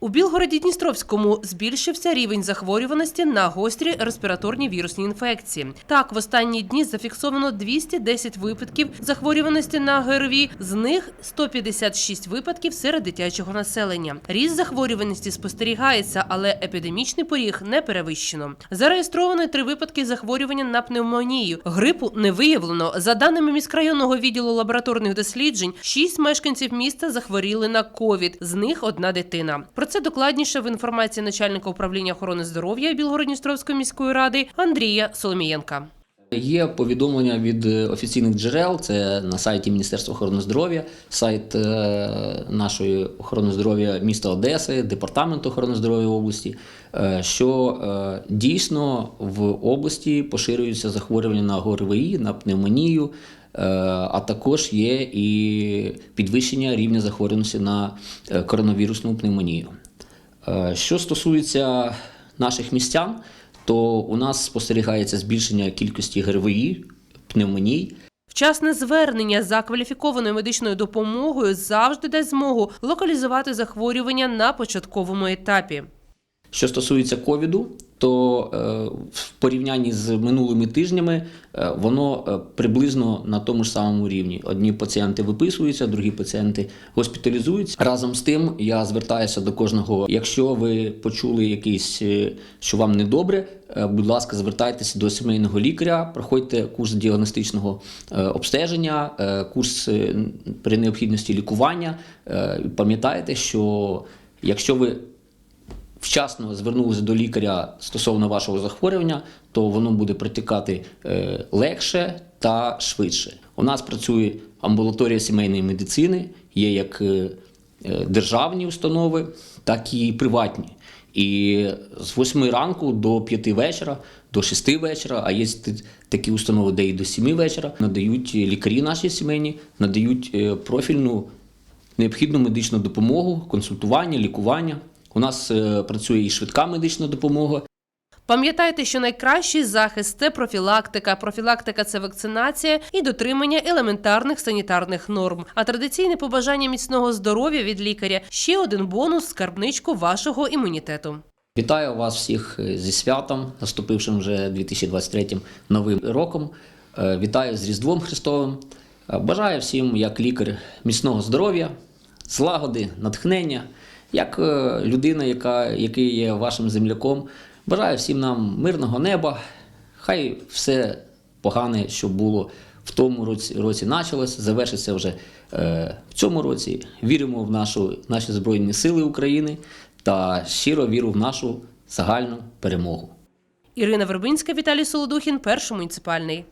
У Білгороді Дністровському збільшився рівень захворюваності на гострі респіраторні вірусні інфекції. Так, в останні дні зафіксовано 210 випадків захворюваності на ГРВІ, з них 156 випадків серед дитячого населення. Ріст захворюваності спостерігається, але епідемічний поріг не перевищено. Зареєстровано три випадки захворювання на пневмонію. Грипу не виявлено. За даними міськрайонного відділу лабораторних досліджень, шість мешканців міста захворіли на ковід, з них одна дитина. Про це докладніше в інформації начальника управління охорони здоров'я Білгород-Дністровської міської ради Андрія Соломієнка. Є повідомлення від е, офіційних джерел, це на сайті Міністерства охорони здоров'я, сайт е, нашої охорони здоров'я міста Одеси, департаменту охорони здоров'я області, е, що дійсно в області поширюються захворювання на ГОРВІ, на пневмонію, а також є і підвищення рівня захворюваності на коронавірусну пневмонію. Е, Що стосується наших містян, то у нас спостерігається збільшення кількості ГРВІ, пневмоній. Вчасне звернення за кваліфікованою медичною допомогою завжди дасть змогу локалізувати захворювання на початковому етапі. Що стосується ковіду, то е, в порівнянні з минулими тижнями е, воно е, приблизно на тому ж самому рівні. Одні пацієнти виписуються, другі пацієнти госпіталізуються. Разом з тим, я звертаюся до кожного. Якщо ви почули якийсь, що вам недобре, будь ласка, звертайтеся до сімейного лікаря, проходьте курс діагностичного обстеження, курс при необхідності лікування. Пам'ятайте, що якщо ви вчасно звернулися до лікаря стосовно вашого захворювання, то воно буде протікати е, легше та швидше. У нас працює амбулаторія сімейної медицини, є як е, е, державні установи, так і приватні. І з 8 ранку до 5 вечора, до 6 вечора, а є такі установи, де і до 7 вечора, надають лікарі наші сімейні, надають профільну необхідну медичну допомогу, консультування, лікування. У нас е, працює і швидка медична допомога, Пам'ятайте, що найкращий захист це профілактика. Профілактика це вакцинація і дотримання елементарних санітарних норм. А традиційне побажання міцного здоров'я від лікаря ще один бонус скарбничку вашого імунітету. Вітаю вас всіх е, зі святом, наступившим вже 2023 новим роком. Е, Вітаю з Різдвом Христовим. Бажаю всім, як лікар, міцного здоров'я, злагоди, натхнення, як е, людина, яка, який є вашим земляком. Бажаю всім нам мирного неба. Хай все погане, що було в тому році, році почалось, завершиться вже е, в цьому році. Віримо в нашу, наші Збройні Сили України та щиро віру в нашу загальну перемогу. Ірина Вербинська, Віталій Солодухін, перший муніципальний.